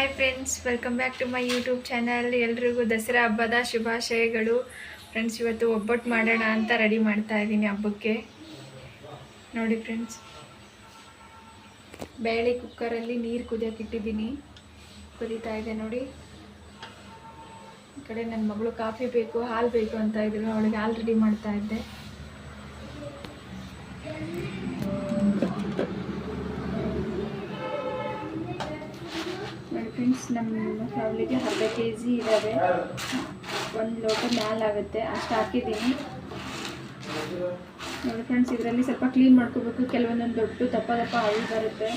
Hi friends welcome back to my YouTube channel ಎಲ್ರಿಗೂ ದಸರಾ ಹಬ್ಬದ ಶುಭಾಶಯಗಳು. ಫ್ರೆಂಡ್ಸ್ ಇವತ್ತು ಒಬ್ಬಟ್ಟು ಮಾಡೋಣ ಅಂತ ರೆಡಿ ಮಾಡ್ತಾ ಇದ್ದೀನಿ ಹಬ್ಬಕ್ಕೆ. ನೋಡಿ ಫ್ರೆಂಡ್ಸ್ ಬೇಳೆ ಕುಕ್ಕರಲ್ಲಿ ನೀರು ಕುದಿಯೋಕೆ ಇಟ್ಟಿದ್ದೀನಿ. ಕುದೀತಾ ಇದೆ ನೋಡಿ. ಈ ಕಡೆ ನನ್ನ ಮಗಳು ಕಾಫಿ ಬೇಕು, ಹಾಲು ಬೇಕು ಅಂತ ಇದ್ರು. ಅವಳಿಗೆ ಹಾಲು ರೆಡಿ ಮಾಡ್ತಾ ಇದ್ದೆ ನೋಡಿ ಫ್ರೆಂಡ್ಸ್ ನಮ್ಮ ಫ್ಯಾಮಿಲಿಗೆ ಅರ್ಧ ಕೆ ಜಿ ಇದ್ದಾವೆ ಒಂದು ಲೋಟ ಮ್ಯಾಲಾಗುತ್ತೆ ಅಷ್ಟು ಹಾಕಿದ್ದೀನಿ. ನೋಡಿ ಫ್ರೆಂಡ್ಸ್ ಇದರಲ್ಲಿ ಸ್ವಲ್ಪ ಕ್ಲೀನ್ ಮಾಡ್ಕೋಬೇಕು. ಕೆಲವೊಂದೊಂದು ದೊಡ್ಡ ದಪ್ಪ ದಪ್ಪ ಹಳ್ಳಿ ಬರುತ್ತೆ.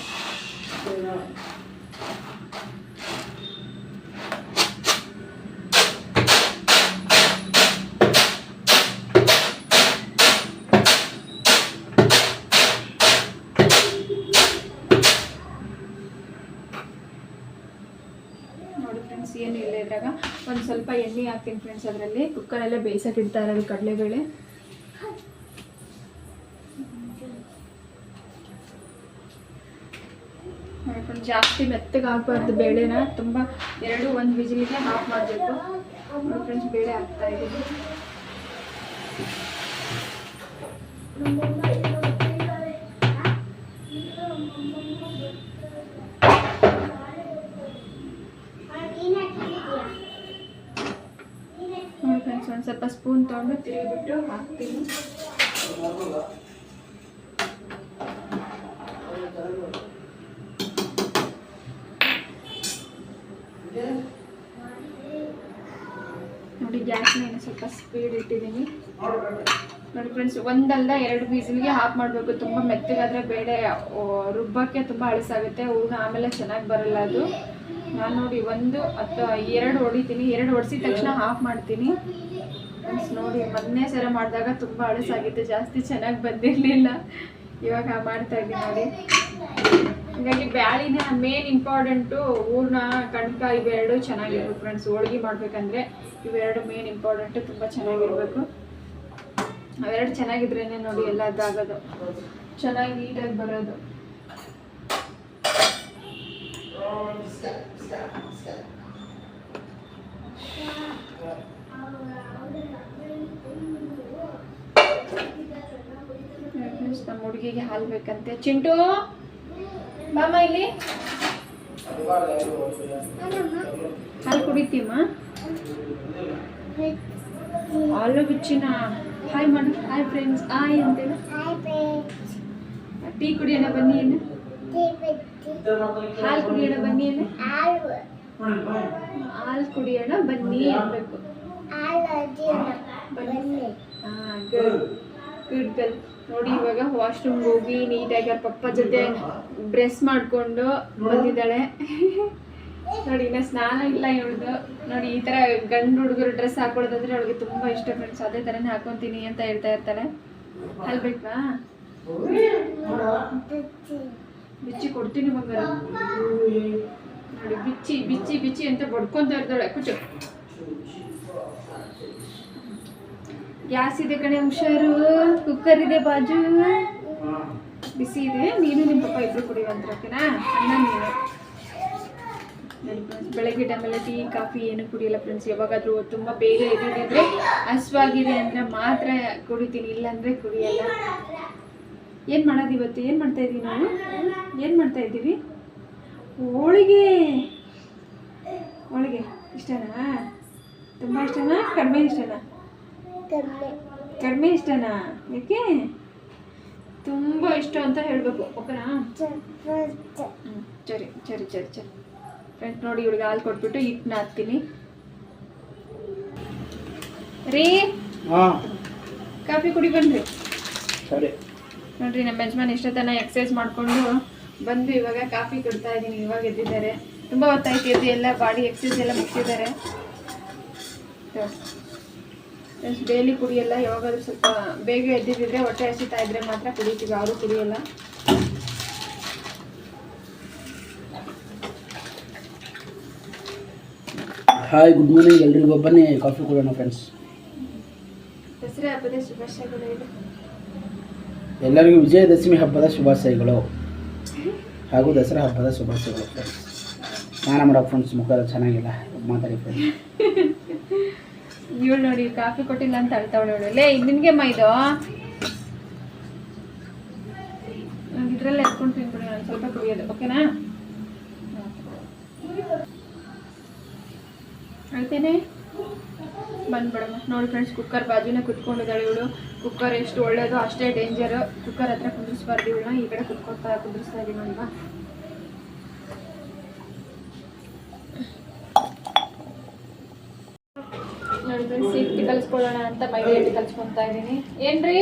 ನೋಡಿ ಫ್ರೆಂಡ್ಸ್ ಏನು ಇಲ್ಲ ಇದ್ರಾಗ. ಒಂದು ಸ್ವಲ್ಪ ಎಣ್ಣೆ ಹಾಕ್ತೀನಿ ಫ್ರೆಂಡ್ಸ್ ಅದರಲ್ಲಿ. ಕುಕ್ಕರಲ್ಲೇ ಬೇಯಿಸಕ್ಕೆ ಇಡ್ತಾ ಇರೋದು ಕಡಲೆಬೇಳೆ. ಜಾಸ್ತಿ ಮೆತ್ತಗೆ ಹಾಕ್ಬಾರ್ದು ಬೇಳೆನ. ತುಂಬ ಎರಡು, ಒಂದು ವಿಜಿಲಿಗೆ ಹಾಫ್ ಮಾಡಬೇಕು. ನೋಡಿ ಫ್ರೆಂಡ್ಸ್ ಬೇಳೆ ಹಾಕ್ತಾ ಇದ್ದೀನಿ ನೋಡಿ ಫ್ರೆಂಡ್ಸ್ ಒಂದು ಸ್ವಲ್ಪ ಸ್ಪೂನ್ ತೊಗೊಂಡು ತಿರುಗಿಬಿಟ್ಟು ಹಾಕ್ತೀನಿ. ನೋಡಿ ಗ್ಯಾಸ್ನ ಏನು ಸ್ವಲ್ಪ ಸ್ಪೀಡ್ ಇಟ್ಟಿದ್ದೀನಿ. ನೋಡಿ ಫ್ರೆಂಡ್ಸ್ ಒಂದಲ್ದ ಎರಡು ಬೀಸಲಿಗೆ ಹಾಫ್ ಮಾಡಬೇಕು. ತುಂಬ ಮೆತ್ತಗಾದರೆ ಬೇಳೆ ರುಬ್ಬಕ್ಕೆ ತುಂಬ ಅಳಸಾಗುತ್ತೆ. ಹೂವು ಆಮೇಲೆ ಚೆನ್ನಾಗಿ ಬರಲ್ಲ ಅದು. ನಾನು ನೋಡಿ ಒಂದು ಅಥವಾ ಎರಡು ಹೊಡಿತೀನಿ, ಎರಡು ಹೊಡಿಸಿದ ತಕ್ಷಣ ಹಾಫ್ ಮಾಡ್ತೀನಿ. ಫ್ರೆಂಡ್ಸ್ ನೋಡಿ, ಮೊದಲನೇ ಸರ ಮಾಡಿದಾಗ ತುಂಬ ಅಳಸಾಗಿತ್ತು, ಜಾಸ್ತಿ ಚೆನ್ನಾಗಿ ಬಂದಿರಲಿಲ್ಲ. ಇವಾಗ ಮಾಡ್ತಾ ಇದ್ದೀನಿ ನೋಡಿ. ಹೀಗಾಗಿ ಬ್ಯಾಳಿನ ಮೇನ್ ಇಂಪಾರ್ಟೆಂಟು ಹೂರ್ಣ, ಕಣಕ ಇವೆರಡು ಚೆನ್ನಾಗಿರ್ಬೇಕು ಫ್ರೆಂಡ್ಸ್ ಹೋಳ್ಗೆ ಮಾಡಬೇಕಂದ್ರೆ ಇವೆರಡು ಮೇನ್ ಇಂಪಾರ್ಟೆಂಟು ತುಂಬ ಚೆನ್ನಾಗಿರ್ಬೇಕು. ಅವೆರಡು ಚೆನ್ನಾಗಿದ್ರೇನೆ ನೋಡಿ ಎಲ್ಲದಾಗೋದು ಚೆನ್ನಾಗಿ ನೀಟಾಗಿ ಬರೋದು. ಫ್ರೆಂಡ್ಸ್ ನಮ್ಮ ಹುಡುಗಿಗೆ ಹಾಲು ಬೇಕಂತೆ. ಚಿಂಟು ಬಾಮ ಇಲ್ಲಿ? ಹಾಲು ಕುಡಿತೀಮ್ಮ ಹಾಲು ಬಿಚ್ಚಿನ. ಹಾಯ್ ಮಾಡು ಹಾಯ್ ಫ್ರೆಂಡ್ಸ್ ಹಾಯ್ ಅಂತೇಳಿ ಟೀ ಕುಡಿಯೋಣ ಬನ್ನಿ ಏನು ಹಾಲು ಕುಡಿಯೋಣ ಬನ್ನಿ ಅಂದ್ರೆ ಹಾಲು ಕುಡಿಯೋಣ ಬನ್ನಿ ಗುಡ್ ಗರ್ಲ್ ನೋಡಿ ಇವಾಗ ವಾಶ್ರೂಮ್ ಹೋಗಿ ನೀಟಾಗಿ ಅವ್ರ ಪಪ್ಪ ಜೊತೆ ಬ್ರೆಸ್ ಮಾಡಿಕೊಂಡು ಬಂದಿದ್ದಾಳೆ. ನೋಡಿ, ಇನ್ನ ಸ್ನಾನ ಇಲ್ಲ ಇವಳ್ದು. ನೋಡಿ, ಈ ಥರ ಗಂಡು ಹುಡುಗರು ಡ್ರೆಸ್ ಹಾಕೊಳ್ಳೋದಂದ್ರೆ ಅವಳಿಗೆ ತುಂಬ ಇಷ್ಟ ಫ್ರೆಂಡ್ಸ್ ಅದೇ ಥರನೇ ಹಾಕೊತೀನಿ ಅಂತ ಹೇಳ್ತಾ ಇರ್ತಾಳೆ. ಅಲ್ಬೇಕಾ ಬೇಕಾ ಬಿಚ್ಚಿ ಕೊಡ್ತೀನಿ ಬಂಗಾರ. ನೋಡಿ, ಬಿಚ್ಚಿ ಬಿಚ್ಚಿ ಬಿಚ್ಚಿ ಅಂತ ಬಡ್ಕೊಂತ ಇರ್ತಾಳೆ. ಕುಚು. ಗ್ಯಾಸ್ ಇದೆ ಕಣೆ ಹುಷಾರು. ಕುಕ್ಕರ್ ಇದೆ ಬಾಜು. ಬಿಸಿ ಇದೆ. ನೀನು ನಿಮ್ಮ ಪಪ್ಪ ಇಬ್ರು ಕುಡಿಯುವಂತ ಓಕೆನಾ ಬೆಳಗ್ಗೆ ಟೈಮಲ್ಲಿ ಟೀ ಕಾಫಿ ಏನು ಕುಡಿಯಲ್ಲ ಫ್ರೆಂಡ್ಸ್ ಯಾವಾಗಾದ್ರೂ ತುಂಬ ಬೇಗ ಇದ್ದಿದ್ರೆ ಹಸ್ವಾಗಿದೆ ಅಂದರೆ ಮಾತ್ರ ಕುಡಿತೀನಿ. ಇಲ್ಲಾಂದರೆ ಕುಡಿಯಲ್ಲ. ಏನು ಮಾಡೋದು ಇವತ್ತು? ಏನು ಮಾಡ್ತಾ ಇದ್ದೀವಿ ನಾವು? ಏನು ಮಾಡ್ತಾ ಇದ್ದೀವಿ ಹೋಳಿಗೆ. ಹೋಳಿಗೆ ಇಷ್ಟನಾ? ತುಂಬ ಇಷ್ಟನಾ? ಕಡಿಮೆ ಇಷ್ಟನಾ? ಕಡಿಮೆ. ಇಷ್ಟನಾ? ಯಾಕೆ? ತುಂಬ ಇಷ್ಟ ಅಂತ ಹೇಳಬೇಕು ಓಕೆನಾ? ಹ್ಞೂ ಸರಿ ಸರಿ ಸರಿ ಸರಿ. ಫ್ರೆಂಡ್ಸ್ ನೋಡಿ ಇವಳಿಗೆ ಹಾಲು ಕೊಟ್ಬಿಟ್ಟು ಹಿಟ್ಟನ್ನ ಹಾಕ್ತೀನಿ. ರೀ ಹಾಂ. ಕಾಫಿ ಕುಡಿ ಬನ್ರಿ. ಸರಿ. ನೋಡ್ರಿ ನಮ್ಮ ಯಜಮಾನ್ ಇಷ್ಟೊತ್ತನ ಎಕ್ಸಸೈಸ್ ಮಾಡಿಕೊಂಡು ಬಂದು ಇವಾಗ ಕಾಫಿ ಕೊಡ್ತಾ ಇದ್ದೀನಿ ಇವಾಗ ಎದ್ದಿದ್ದಾರೆ. ತುಂಬ ಹೊತ್ತಾಯ್ತು ಎದ್ದು ಎಲ್ಲ ಬಾಡಿ ಎಕ್ಸಸೈಸ್ ಎಲ್ಲ ಮುಗಿಸಿದ್ದಾರೆ. ಡೈಲಿ ಕುಡಿಯಲ್ಲ ಯಾವಾಗಾದ್ರೂ ಸ್ವಲ್ಪ ಬೇಗ ಎದ್ದಿದ್ರೆ ಹೊಟ್ಟೆ ಹಸಿತಾ ಇದ್ರೆ ಮಾತ್ರ ಕುಡಿತೀವಿ ಅವರು ಕುಡಿಯಲ್ಲ. ಹಾಯ್ ಗುಡ್ ಮಾರ್ನಿಂಗ್ ಎಲ್ರಿಗೂ ಬನ್ನಿ ಕಾಫಿ ಕೊಡೋಣ ಫ್ರೆಂಡ್ಸ್ ದಸರಾ ಹಬ್ಬದ ಶುಭಾಶಯಗಳು ಇದೆ ಎಲ್ಲರಿಗೂ ವಿಜಯದಶಮಿ ಹಬ್ಬದ ಶುಭಾಶಯಗಳು. ಹಾಗೂ ದಸರಾ ಹಬ್ಬದ ಶುಭಾಶಯಗಳು. ಸ್ನಾನ ಮಾಡೋ ಫ್ರೆಂಡ್ಸ್ ಮುಖ ಚೆನ್ನಾಗಿಲ್ಲ. ಮಾತಾಡಿ ಫ್ರೆಂಡ್ಸ್ ಇವಳು ನೋಡಿ, ಕಾಫಿ ಕೊಟ್ಟಿಲ್ಲ ಅಂತ ಅಳ್ತಾವ್ ಅವಳು ಲೇ ನಿನ್ಗೆ ಅಮ್ಮ ಇದು? ಇದ್ರಲ್ಲೇ ಎತ್ಕೊಂಡು ತಿನ್ಬಿಡಿ ಸ್ವಲ್ಪ ಕುಡಿಯೋದು, ಓಕೆನಾ? ಅಳ್ತೇನೆ? ಬಂದ್ಬಿಡಮ್ಮ ನೋಡಿ ಫ್ರೆಂಡ್ಸ್ ಕುಕ್ಕರ್ ಬಾಜುನೇ ಕುತ್ಕೊಂಡಿದ್ದಾಳೆ ಇವಳು. ಕುಕ್ಕರ್ ಎಷ್ಟು ಒಳ್ಳೇದು ಅಷ್ಟೇ ಡೇಂಜರ್ ಕುಕ್ಕರ್ ಹತ್ರ ಕುದಿಸ್ಬಾರ್ದು ಇವಳನ್ನ. ಈ ಕಡೆ ಕುತ್ಕೊತಾ ಕುದಿಸ್ತಾ ಇದೀವಿ ನೋಡಿ ಫ್ರೆಂಡ್ಸ್ ಅಂತ ಮೈದಾ ಕಲಿಸ್ಕೊತಾ ಇದ್ದೀನಿ ಏನ್ರಿ?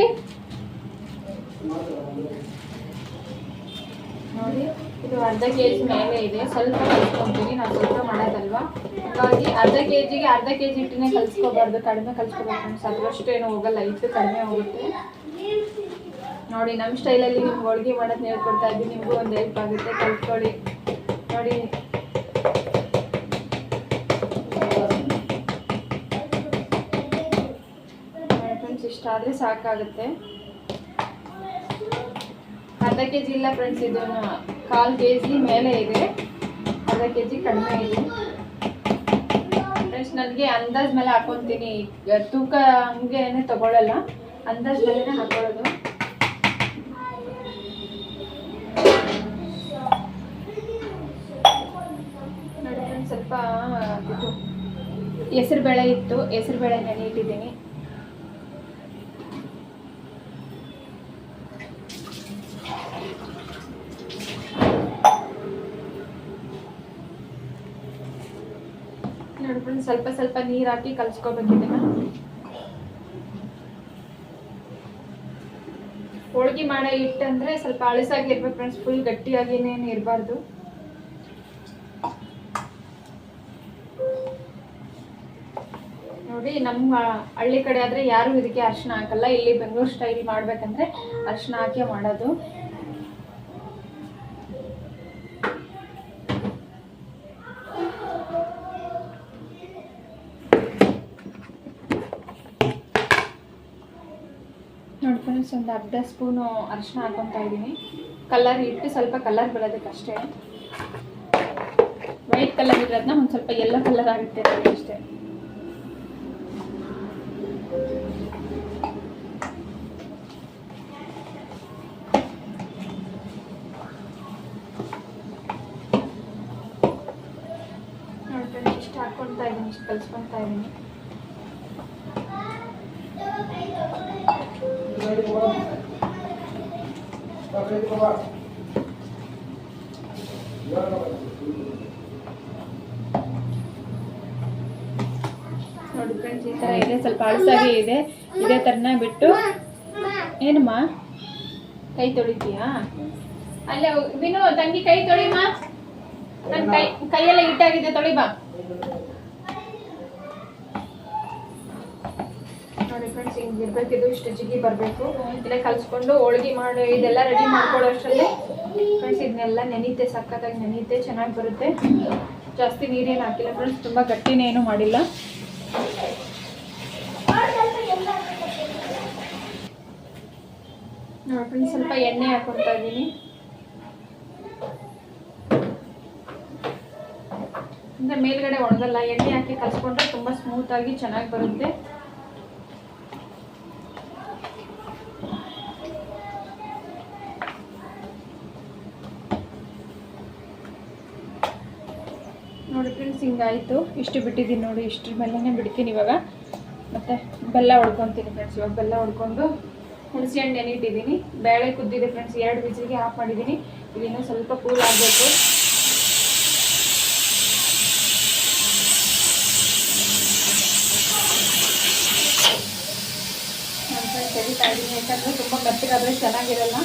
ನೋಡಿ. ಇದು ಅರ್ಧ ಕೆ ಜಿ ಮೇಲೆ ಇದೆ. ಸ್ವಲ್ಪ ಕಲಿಸ್ಕೊತೀನಿ. ನಾವು ಸ್ವಲ್ಪ ಮಾಡೋದಲ್ವಾ? ಹಾಗಾಗಿ ಅರ್ಧ ಕೆ ಜಿಗೆ ಅರ್ಧ ಕೆ ಜಿ ಹಿಟ್ಟನ್ನೇ ಕಲಿಸ್ಕೋಬಾರ್ದು. ಕಡಿಮೆ ಕಲಿಸ್ಕೋಬೇಕು ಫ್ರೆಂಡ್ಸ್ ಏನು ಹೋಗಲ್ಲ. ಹಿಟ್ಟು ಕಡಿಮೆ ಹೋಗುತ್ತೆ. ನೋಡಿ ನಮ್ಮ ಸ್ಟೈಲಲ್ಲಿ ನಿಮ್ಗೆ ಹೋಳಿಗೆ ಮಾಡೋದು ಹೇಳ್ಕೊಡ್ತಾ ಇದ್ದೀನಿ ನಿಮಗೂ ಒಂದು ಹೆಲ್ಪ್ ಆಗುತ್ತೆ. ಕಲ್ತ್ಕೊಳ್ಳಿ. ನೋಡಿ. ಫ್ರೆಂಡ್ಸ್ ಇಷ್ಟ ಆದರೆ ಸಾಕಾಗುತ್ತೆ. ಅರ್ಧ ಕೆ ಜಿ ಇಲ್ಲ ಫ್ರೆಂಡ್ಸ್ ಇದು ಕಾಲು ಕೆ ಜಿ ಮೇಲೆ ಇದೆ. ಅರ್ಧ ಕೆ ಜಿ ಕಡಿಮೆ ಇದೆ. ಫ್ರೆಂಡ್ಸ್ ನನಗೆ ಅಂದಾಜ್ ಮೇಲೆ ಹಾಕೊತೀನಿ. ತೂಕ ಹಂಗೆ ಏನೇ ತಗೊಳ್ಳಲ್ಲ ಅಂದಾಜ್ ಮೇಲೆ ಹಾಕೊಳ್ಳೋದು. ಸ್ವಲ್ಪ ಹೆಸರು ಬೇಳೆ ಇತ್ತು. ಹೆಸರು ಬೇಳೆ ನೆನೆ ಇಟ್ಟಿದ್ದೀನಿ ನೋಡಿ ಫ್ರೆಂಡ್ಸ್ ಸ್ವಲ್ಪ ಸ್ವಲ್ಪ ನೀರು ಹಾಕಿ ಕಲ್ಸ್ಕೊಬೇಕು ಇದನ್ನ ಹೋಳ್ಗೆ ಮಾಡೋ ಹಿಟ್ಟಂದ್ರೆ ಸ್ವಲ್ಪ ಅಳಸಾಗಿರ್ಬೇಕು ಫ್ರೆಂಡ್ಸ್ ಫುಲ್ ಗಟ್ಟಿಯಾಗಿನೇನು ಇರಬಾರ್ದು. ನೋಡಿ, ನಮ್ಮ ಹಳ್ಳಿ ಕಡೆ ಆದ್ರೆ ಯಾರು ಇದಕ್ಕೆ ಅರ್ಶಿನ ಹಾಕಲ್ಲ. ಇಲ್ಲಿ ಬೆಂಗಳೂರು ಸ್ಟೈಲ್ ಮಾಡ್ಬೇಕಂದ್ರೆ ಅರ್ಶಿನ ಹಾಕಿ ಮಾಡೋದು ನೋಡಿ ಫ್ರೆಂಡ್ಸ್ ಒಂದು ಅರ್ಧ ಸ್ಪೂನು ಅರಿಶಿನ ಹಾಕೊತಾ ಇದ್ದೀನಿ. ಕಲರ್ ಇಟ್ಟು ಸ್ವಲ್ಪ ಕಲರ್ ಬರೋದಕ್ಕಷ್ಟೇ. ವೈಟ್ ಕಲರ್ ಇರೋದನ್ನ ಒಂದು ಸ್ವಲ್ಪ ಎಲ್ಲೋ ಕಲರ್ ಆಗುತ್ತೆ ಅಷ್ಟೇ. ನೋಡಿ ಫ್ರೆಂಡ್ಸ್ ಇಷ್ಟು ಹಾಕ್ಕೊಳ್ತಾ ಇದ್ದೀನಿ, ಇಷ್ಟು ಕಲ್ಸ್ಕೊತಾ ಇದ್ದೀನಿ. ನೋಡಿ ಈ ಇದೆ. ಸ್ವಲ್ಪ ಅಳಸಾಗಿ ಇದೆ. ಇದೇ ಥರನ ಬಿಟ್ಟು ಏನಮ್ಮ? ಕೈ ತೊಳಿತೀಯಾ? ಅಲ್ಲೇ ವಿನೋ, ತಂಗಿ ಕೈ ತೊಳಿಮ್ಮ. ನನ್ನ ಕೈ ಕೈಯೆಲ್ಲ ಹಿಟ್ಟಾಗಿದೆ ತೊಳಿ ಫ್ರೆಂಡ್ಸ್ ಹಿಂಗೆ ಇರ್ಬೇಕಿದು, ಇಷ್ಟು ಜಿಗಿ ಬರಬೇಕು. ಇಲ್ಲ ಕಲ್ಸ್ಕೊಂಡು ಹೋಳ್ಗೆ ಮಾಡಿ, ಇದೆಲ್ಲ ರೆಡಿ ಮಾಡ್ಕೊಳ್ಳೋ ಅಷ್ಟರಲ್ಲಿ. ಫ್ರೆಂಡ್ಸ್ ಇದನ್ನೆಲ್ಲ ನೆನೀತೆ ಸಕ್ಕತ್ತಾಗಿ ನೆನೀತೆ, ಚೆನ್ನಾಗಿ ಬರುತ್ತೆ. ಜಾಸ್ತಿ ನೀರೇನು ಹಾಕಿಲ್ಲ ಫ್ರೆಂಡ್ಸ್ ತುಂಬ ಗಟ್ಟಿನೇ ಏನು ಮಾಡಿಲ್ಲ. ನೋಡಿ ಫ್ರೆಂಡ್ಸ್ ಸ್ವಲ್ಪ ಎಣ್ಣೆ ಹಾಕೊತಾ ಇದ್ದೀನಿ. ಅಂದರೆ ಮೇಲ್ಗಡೆ ಒಣಗಲ್ಲ, ಎಣ್ಣೆ ಹಾಕಿ ಕಲಿಸ್ಕೊಂಡ್ರೆ ತುಂಬ ಸ್ಮೂತಾಗಿ ಚೆನ್ನಾಗಿ ಬರುತ್ತೆ. ನೋಡಿ ಫ್ರೆಂಡ್ಸ್, ಹಿಂಗಾಯಿತು. ಇಷ್ಟು ಬಿಟ್ಟಿದ್ದೀನಿ ನೋಡಿ, ಇಷ್ಟ್ರ ಮೇಲೇ ಬಿಡ್ತೀನಿ ಇವಾಗ. ಮತ್ತು ಬೆಲ್ಲ ಹೊಡ್ಕೊತೀನಿ ಫ್ರೆಂಡ್ಸ್, ಇವಾಗ ಬೆಲ್ಲ ಹೊಡ್ಕೊಂಡು ಹುಣಸೆ ಹಣ್ಣು ನೆನಿಟ್ಟಿದ್ದೀನಿ ಬೇಳೆ ಕುದ್ದಿದೆ ಫ್ರೆಂಡ್ಸ್, ಎರಡು ಬಿಜಿಗೆ ಆಫ್ ಮಾಡಿದ್ದೀನಿ. ಇದನ್ನು ಸ್ವಲ್ಪ ಕೂಲ್ ಆಗಬೇಕು. ನಾನು ಫ್ರೆಂಡ್ಸ್ ತೆಗಿತಾ ಇದ್ದೀನಿ ಯಾಕಂದರೆ ತುಂಬ ಮೆತ್ತಗಾದರೆ ಚೆನ್ನಾಗಿರಲ್ಲ.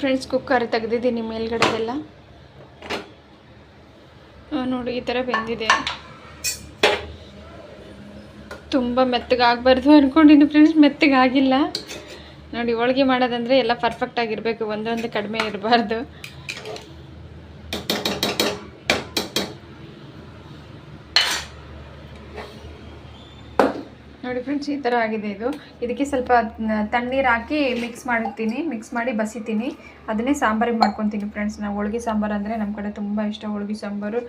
ಫ್ರೆಂಡ್ಸ್ ಕುಕ್ಕರ್ ತೆಗೆದಿದ್ದೀನಿ ಮೇಲ್ಗಡೆದೆಲ್ಲ. ನೋಡಿ, ಈ ಥರ ಬೆಂದಿದೆ. ತುಂಬ ಮೆತ್ತಗಾಗಬಾರ್ದು ಅಂದ್ಕೊಂಡಿನಿ ಫ್ರೆಂಡ್ಸ್ ಮೆತ್ತಗಾಗಿಲ್ಲ. ನೋಡಿ, ಹೋಳ್ಗೆ ಮಾಡೋದಂದರೆ ಎಲ್ಲ ಪರ್ಫೆಕ್ಟಾಗಿರಬೇಕು ಒಂದೊಂದು ಕಡಿಮೆ ಇರಬಾರ್ದು. ನೋಡಿ ಫ್ರೆಂಡ್ಸ್ ಈ ಥರ ಆಗಿದೆ ಇದು. ಇದಕ್ಕೆ ಸ್ವಲ್ಪ ತಣ್ಣೀರು ಹಾಕಿ ಮಿಕ್ಸ್ ಮಾಡಿರ್ತೀನಿ. ಮಿಕ್ಸ್ ಮಾಡಿ ಬಸಿತೀನಿ. ಅದನ್ನೇ ಸಾಂಬಾರಿಗೆ ಮಾಡ್ಕೊತೀನಿ ಫ್ರೆಂಡ್ಸ್ ನಾವು ಹೋಳ್ಗೆ ಸಾಂಬಾರು ಅಂದರೆ ನಮ್ಮ ಕಡೆ ತುಂಬ ಇಷ್ಟ ಹೋಳ್ಗೆ ಸಾಂಬಾರು.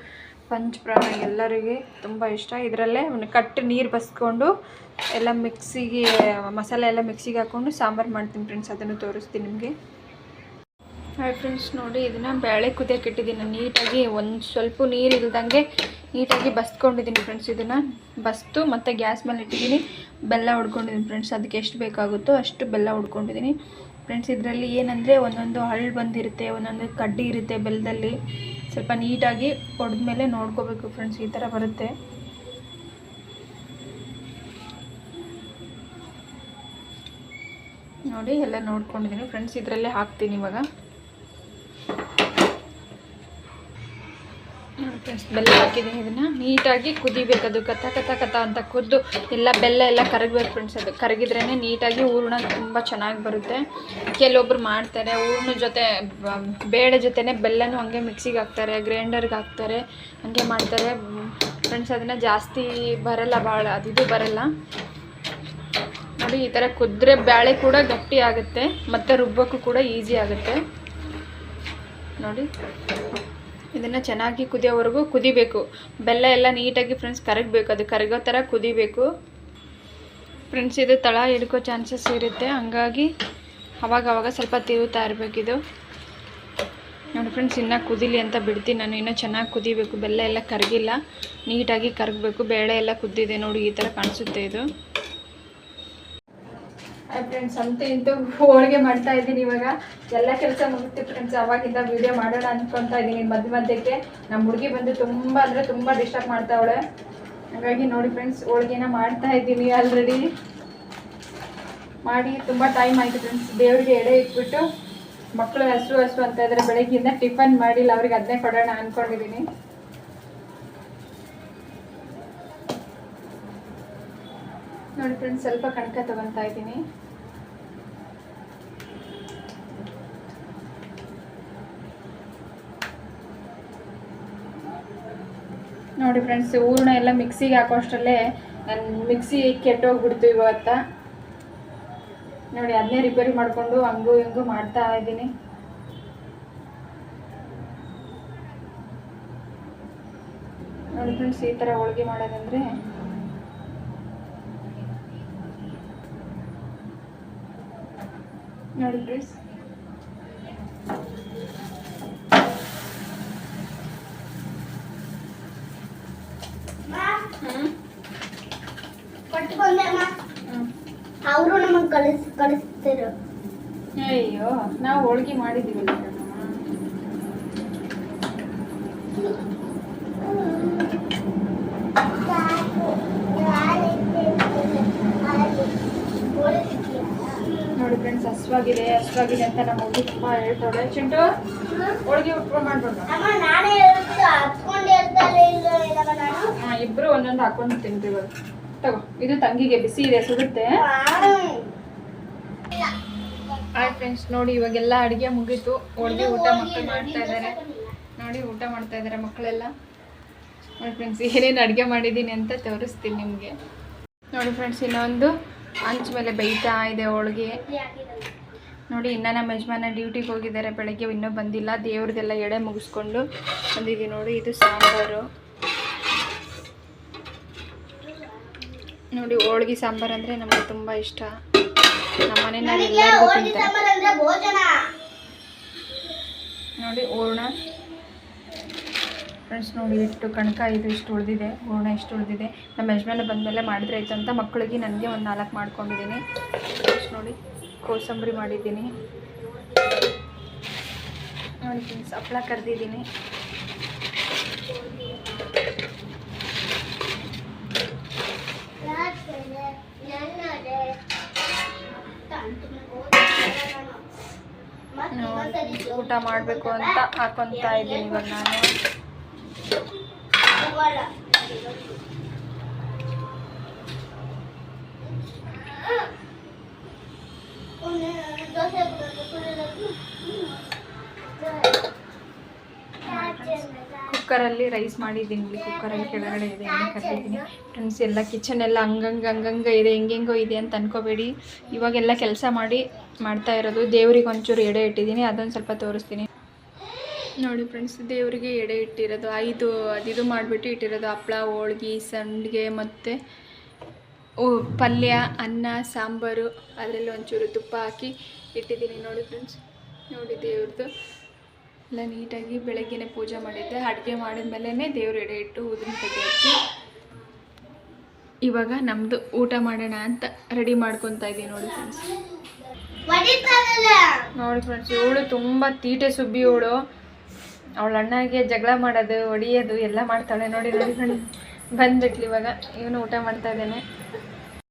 ಪಂಚಪ್ರಾಣ ಎಲ್ಲರಿಗೆ ತುಂಬ ಇಷ್ಟ. ಇದರಲ್ಲೇ ಕಟ್ಟು ನೀರು ಬಸ್ಕೊಂಡು ಎಲ್ಲ ಮಿಕ್ಸಿಗೆ, ಮಸಾಲೆ ಎಲ್ಲ ಮಿಕ್ಸಿಗೆ ಹಾಕ್ಕೊಂಡು ಸಾಂಬಾರು ಮಾಡ್ತೀನಿ ಫ್ರೆಂಡ್ಸ್ ಅದನ್ನು ತೋರಿಸ್ತೀನಿ ನಿಮಗೆ. ಹಾಯ್ ಫ್ರೆಂಡ್ಸ್ ನೋಡಿ ಇದನ್ನು ಬೇಳೆ ಕುದಿಯೋಕೆ ಇಟ್ಟಿದ್ದೀನಿ. ನೀಟಾಗಿ ಒಂದು ಸ್ವಲ್ಪ ನೀರು ಇಲ್ದಂಗೆ ನೀಟಾಗಿ ಬಸ್ಕೊಂಡಿದ್ದೀನಿ ಫ್ರೆಂಡ್ಸ್ ಇದನ್ನು ಬಸ್ತು ಮತ್ತು ಗ್ಯಾಸ್ ಮೇಲೆ ಇಟ್ಟಿದ್ದೀನಿ. ಬೆಲ್ಲ ಹೊಡ್ಕೊಂಡಿದ್ದೀನಿ ಫ್ರೆಂಡ್ಸ್ ಅದಕ್ಕೆ ಎಷ್ಟು ಬೇಕಾಗುತ್ತೋ ಅಷ್ಟು ಬೆಲ್ಲ ಹೊಡ್ಕೊಂಡಿದ್ದೀನಿ ಫ್ರೆಂಡ್ಸ್ ಇದರಲ್ಲಿ ಏನಂದರೆ ಒಂದೊಂದು ಹಳ್ಳು ಬಂದಿರುತ್ತೆ, ಒಂದೊಂದು ಕಡ್ಡಿ ಇರುತ್ತೆ ಬೆಲ್ಲದಲ್ಲಿ ಸ್ವಲ್ಪ ನೀಟಾಗಿ ಹೊಡೆದ್ಮೇಲೆ ನೋಡ್ಕೋಬೇಕು ಫ್ರೆಂಡ್ಸ್ ಈ ಥರ ಬರುತ್ತೆ. ನೋಡಿ, ಎಲ್ಲ ನೋಡ್ಕೊಂಡಿದ್ದೀನಿ ಫ್ರೆಂಡ್ಸ್ ಇದರಲ್ಲೇ ಹಾಕ್ತೀನಿ ಇವಾಗ. ಬೆಲ್ಲ ಹಾಕಿದ್ದೀನಿ ಇದನ್ನು. ನೀಟಾಗಿ ಕುದಿಬೇಕು. ಅದು ಕಥ ಕಥ ಕಥ ಅಂತ ಕುದ್ದು ಎಲ್ಲ ಬೆಲ್ಲ ಎಲ್ಲ ಕರಗಬೇಕು ಫ್ರೆಂಡ್ಸ್ ಅದು. ಕರಗಿದ್ರೇ ನೀಟಾಗಿ ಹೂರ್ಣ ತುಂಬ ಚೆನ್ನಾಗಿ ಬರುತ್ತೆ. ಕೆಲವೊಬ್ರು ಮಾಡ್ತಾರೆ. ಹೂರ್ಣ ಜೊತೆ ಬೇಳೆ ಜೊತೆನೇ ಬೆಲ್ಲನೂ ಹಂಗೆ ಮಿಕ್ಸಿಗೆ ಹಾಕ್ತಾರೆ ಗ್ರೈಂಡರ್ಗೆ ಹಾಕ್ತಾರೆ, ಹಂಗೆ ಮಾಡ್ತಾರೆ. ಫ್ರೆಂಡ್ಸ್ ಅದನ್ನು ಜಾಸ್ತಿ ಬರಲ್ಲ ಭಾಳ ಅದಿದು ಬರಲ್ಲ. ನೋಡಿ, ಈ ಥರ ಕುದ್ರೆ ಬೇಳೆ ಕೂಡ ಗಟ್ಟಿ ಆಗುತ್ತೆ. ಮತ್ತು ರುಬ್ಬೋಕ್ಕೂ ಕೂಡ ಈಸಿ ಆಗುತ್ತೆ. ನೋಡಿ. ಇದನ್ನು ಚೆನ್ನಾಗಿ ಕುದಿಯೋವರೆಗೂ ಕುದಿಬೇಕು. ಬೆಲ್ಲ ಎಲ್ಲ ನೀಟಾಗಿ ಫ್ರೆಂಡ್ಸ್ ಕರಗಬೇಕು. ಅದು ಕರಗೋ ಥರ ಕುದಿಬೇಕು. ಫ್ರೆಂಡ್ಸ್ ಇದು ತಳ ಹಿಡ್ಕೋ ಚಾನ್ಸಸ್ ಇರುತ್ತೆ. ಹಂಗಾಗಿ ಅವಾಗವಾಗ ಅವಾಗ ಸ್ವಲ್ಪ ತಿರುತ್ತಾ ಇರಬೇಕಿದು ನೋಡಿ ಫ್ರೆಂಡ್ಸ್ ಇನ್ನೂ ಕುದಿಲಿ ಅಂತ ಬಿಡ್ತೀನಿ. ನಾನು ಇನ್ನೂ ಚೆನ್ನಾಗಿ ಕುದಿಬೇಕು. ಬೆಲ್ಲ ಎಲ್ಲ ಕರಗಿಲ್ಲ. ನೀಟಾಗಿ ಕರಗಬೇಕು. ಬೇಳೆ ಎಲ್ಲ ಕುದ್ದಿದೆ ನೋಡಿ, ಈ ಥರ ಕಾಣಿಸುತ್ತೆ ಇದು. ಫ್ರೆಂಡ್ಸ್ ಅಂತ ಇಂತೂ ಹೋಳಿಗೆ ಮಾಡ್ತಾ ಇದ್ದೀನಿ ಇವಾಗ. ಎಲ್ಲ ಕೆಲಸ ಮುಗಿಸ್ತೀವಿ ಫ್ರೆಂಡ್ಸ್ ಅವಾಗಿಂದ ವೀಡಿಯೋ ಮಾಡೋಣ ಅನ್ಕೊತಾ ಇದ್ದೀನಿ ಮಧ್ಯ ಮಧ್ಯಕ್ಕೆ. ನಮ್ಮ ಹುಡುಗಿ ಬಂದು ತುಂಬ ಅಂದರೆ ತುಂಬ ಡಿಸ್ಟರ್ಬ್ ಮಾಡ್ತಾವಳೆ. ಹಾಗಾಗಿ ನೋಡಿ ಫ್ರೆಂಡ್ಸ್ ಹೋಳಿಗೆನ ಮಾಡ್ತಾ ಇದ್ದೀನಿ ಆಲ್ರೆಡಿ ಮಾಡಿ ತುಂಬ ಟೈಮ್ ಆಯಿತು ಫ್ರೆಂಡ್ಸ್ ದೇವ್ರಿಗೆ ಎಡೆ ಇಟ್ಬಿಟ್ಟು ಮಕ್ಕಳು ಹಸು ಹಸು ಅಂತ ಇದ್ರೆ ಬೆಳಗ್ಗಿಂದ ಟಿಫನ್ ಮಾಡಿಲ್ಲ, ಅವ್ರಿಗೆ ಅದನ್ನೇ ಕೊಡೋಣ ಅಂದ್ಕೊಂಡಿದ್ದೀನಿ ನೋಡಿ ಫ್ರೆಂಡ್ಸ್ ಸ್ವಲ್ಪ ಕಣಕ ತಗೊತಾ ಇದ್ದೀನಿ. ನೋಡಿ ಫ್ರೆಂಡ್ಸ್ ಹೂರ್ಣ ಎಲ್ಲ ಮಿಕ್ಸಿಗೆ ಹಾಕೋಷ್ಟರಲ್ಲೇ ನನ್ನ ಮಿಕ್ಸಿ ಕೆಟ್ಟೋಗ್ಬಿಡ್ತು ಇವತ್ತ. ನೋಡಿ ಅದನ್ನೇ ರಿಪೇರಿ ಮಾಡಿಕೊಂಡು ಹಂಗೂ ಹಿಂಗೂ ಮಾಡ್ತಾ ಇದ್ದೀನಿ. ನೋಡಿ ಫ್ರೆಂಡ್ಸ್ ಈ ಥರ ಹೋಳಿಗೆ ಮಾಡೋದಂದ್ರೆ ನೋಡಿ ಫ್ರೆಂಡ್ಸ್ ಪಟ್ಕೊಂಡಮ್ಮ ಅವರು ನಮಗೆ ಕಳಿಸ್ ಕಳಿಸ್ತಿರು ಅಯ್ಯೋ ನಾವು ಹೋಳಿಗೆ ಮಾಡಿದ್ದೀವಿ. ನೋಡಿ ಫ್ರೆಂಡ್ಸ್ ಹಸ್ವಾಗಿದೆ ಹಸ್ವಾಗಿದೆ ಅಂತ ನಮ್ಮ ಹುಡುಗಿ ತುಂಬ ಹೇಳ್ತಾಳೆ. ಚಿಂಟು ಹೋಳಿಗೆ ಉಟ್ಕೊಂಡು ಹಾಂ ಇಬ್ಬರು ಒಂದೊಂದು ಹಾಕೊಂಡು ತಿಂತೀವಿ. ತಗೋ ಇದು ತಂಗಿಗೆ ಬಿಸಿ ಇದೆ ಸುಡುತ್ತೆ. ಹಾಯ್ ಫ್ರೆಂಡ್ಸ್ ನೋಡಿ ಇವಾಗೆಲ್ಲ ಅಡುಗೆ ಮುಗೀತು. ಹೋಳಿಗೆ ಊಟ ಮಕ್ಕಳು ಮಾಡ್ತಾ ಇದ್ದಾರೆ ನೋಡಿ ಊಟ ಮಾಡ್ತಾ ಇದ್ದಾರೆ ಮಕ್ಕಳೆಲ್ಲ. ನೋಡಿ ಫ್ರೆಂಡ್ಸ್ ಏನೇನು ಅಡುಗೆ ಮಾಡಿದ್ದೀನಿ ಅಂತ ತೋರಿಸ್ತೀನಿ ನಿಮಗೆ. ನೋಡಿ ಫ್ರೆಂಡ್ಸ್ ಇನ್ನೊಂದು ಹಂಚ ಮೇಲೆ ಬೈತಾ ಇದೆ ಹೋಳಿಗೆ. ನೋಡಿ ಇನ್ನು ನಮ್ಮ ಯಜಮಾನ ಡ್ಯೂಟಿಗೆ ಹೋಗಿದ್ದಾರೆ. ಬೆಳಗ್ಗೆ ಇನ್ನೂ ಬಂದಿಲ್ಲ. ದೇವ್ರದ್ದೆಲ್ಲ ಎಡೆ ಮುಗಿಸ್ಕೊಂಡು ಬಂದಿದ್ದೀವಿ ನೋಡಿ. ಇದು ಸಾಂಬಾರು. ನೋಡಿ ಹೋಳ್ಗೆ ಸಾಂಬಾರು ಅಂದರೆ ನಮಗೆ ತುಂಬ ಇಷ್ಟ. ನಮ್ಮ ಮನೆಯಲ್ಲಿ ಎಲ್ಲರಿಗೂ ತಿಂತಾರೆ. ನೋಡಿ ಹೂರ್ಣ. ಫ್ರೆಂಡ್ಸ್ ನೋಡಿ ಇಟ್ಟು ಕಣಕ ಇದು ಇಷ್ಟು ಉಳಿದಿದೆ. ಹೂರ್ಣ ಇಷ್ಟು ಉಳಿದಿದೆ. ನಮ್ಮ ಯಜಮಾನ ಬಂದಮೇಲೆ ಮಾಡಿದ್ರೆ ಆಯ್ತು ಅಂತ ಮಕ್ಕಳಿಗೆ ನನಗೆ ಒಂದು ನಾಲ್ಕು ಮಾಡ್ಕೊಂಡಿದ್ದೀನಿ. ಫ್ರೆಂಡ್ಸ್ ನೋಡಿ ಕೋಸಂಬರಿ ಮಾಡಿದ್ದೀನಿ. ನೋಡಿ ಫ್ರೆಂಡ್ಸ್ ಹಪ್ಳ ಕರೆದಿದ್ದೀನಿ. ಊಟ ಮಾಡಬೇಕು ಅಂತ ಹಾಕೊತಾ ಇದ್ದೀನಿ ಇವಾಗ ನಾನು. ಕುಕ್ಕರಲ್ಲಿ ರೈಸ್ ಮಾಡಿದ್ದೀನಿ, ಇಲ್ಲಿ ಕುಕ್ಕರಲ್ಲಿ ಕೆಳಗಡೆ ಇದೆ, ಎಣ್ಣೆ ಕರೆದಿದ್ದೀನಿ ಫ್ರೆಂಡ್ಸ್ ಎಲ್ಲ ಕಿಚನ್ ಎಲ್ಲ ಹಂಗಂಗೆ ಹಂಗಂಗೆ ಇದೆ, ಹೆಂಗೆಂಗೋ ಇದೆ ಅಂತ ಅನ್ಕೋಬೇಡಿ. ಇವಾಗೆಲ್ಲ ಕೆಲಸ ಮಾಡಿ ಮಾಡ್ತಾ ಇರೋದು ದೇವ್ರಿಗೆ ಒಂಚೂರು ಎಡೆ ಇಟ್ಟಿದ್ದೀನಿ, ಅದೊಂದು ಸ್ವಲ್ಪ ತೋರಿಸ್ತೀನಿ. ನೋಡಿ ಫ್ರೆಂಡ್ಸ್ ದೇವರಿಗೆ ಎಡೆ ಇಟ್ಟಿರೋದು, ಐದು ಅದಿದು ಮಾಡಿಬಿಟ್ಟು ಇಟ್ಟಿರೋದು, ಹಪ್ಳ, ಹೋಳ್ಗಿ, ಸಂಡಿಗೆ ಮತ್ತು ಪಲ್ಯ, ಅನ್ನ, ಸಾಂಬಾರು, ಅದರಲ್ಲಿ ಒಂಚೂರು ತುಪ್ಪ ಹಾಕಿ ಇಟ್ಟಿದ್ದೀನಿ. ನೋಡಿ ಫ್ರೆಂಡ್ಸ್ ನೋಡಿ ದೇವ್ರದ್ದು ಎಲ್ಲ ನೀಟಾಗಿ ಬೆಳಗ್ಗೆನೆ ಪೂಜೆ ಮಾಡಿದ್ದೆ. ಅಡುಗೆ ಮಾಡಿದ್ಮೇಲೆ ದೇವ್ರ ಎಡೆ ಇಟ್ಟು ಊದಿನ ಕಡ್ಡಿ ಹಚ್ಚಿ. ಇವಾಗ ನಮ್ಮದು ಊಟ ಮಾಡೋಣ ಅಂತ ರೆಡಿ ಮಾಡ್ಕೊತಾ ಇದ್ದೀನಿ ನೋಡಿ ಫ್ರೆಂಡ್ಸ್ ನೋಡಿ ಫ್ರೆಂಡ್ಸ್ ಇವಳು ತುಂಬ ತೀಟೆ ಸುಬ್ಬಿ ಇವಳು. ಅವಳ ಅಣ್ಣಗೆ ಜಗಳ ಮಾಡೋದು, ಹೊಡಿಯೋದು ಎಲ್ಲ ಮಾಡ್ತಾಳೆ ನೋಡಿ ನೋಡಿ ಫ್ರೆಂಡ್ಸ್ ಬಂದ್ಬಿಟ್ಲಿ ಇವಾಗ. ಇವನು ಊಟ ಮಾಡ್ತಾ ಇದ್ದಾನೆ.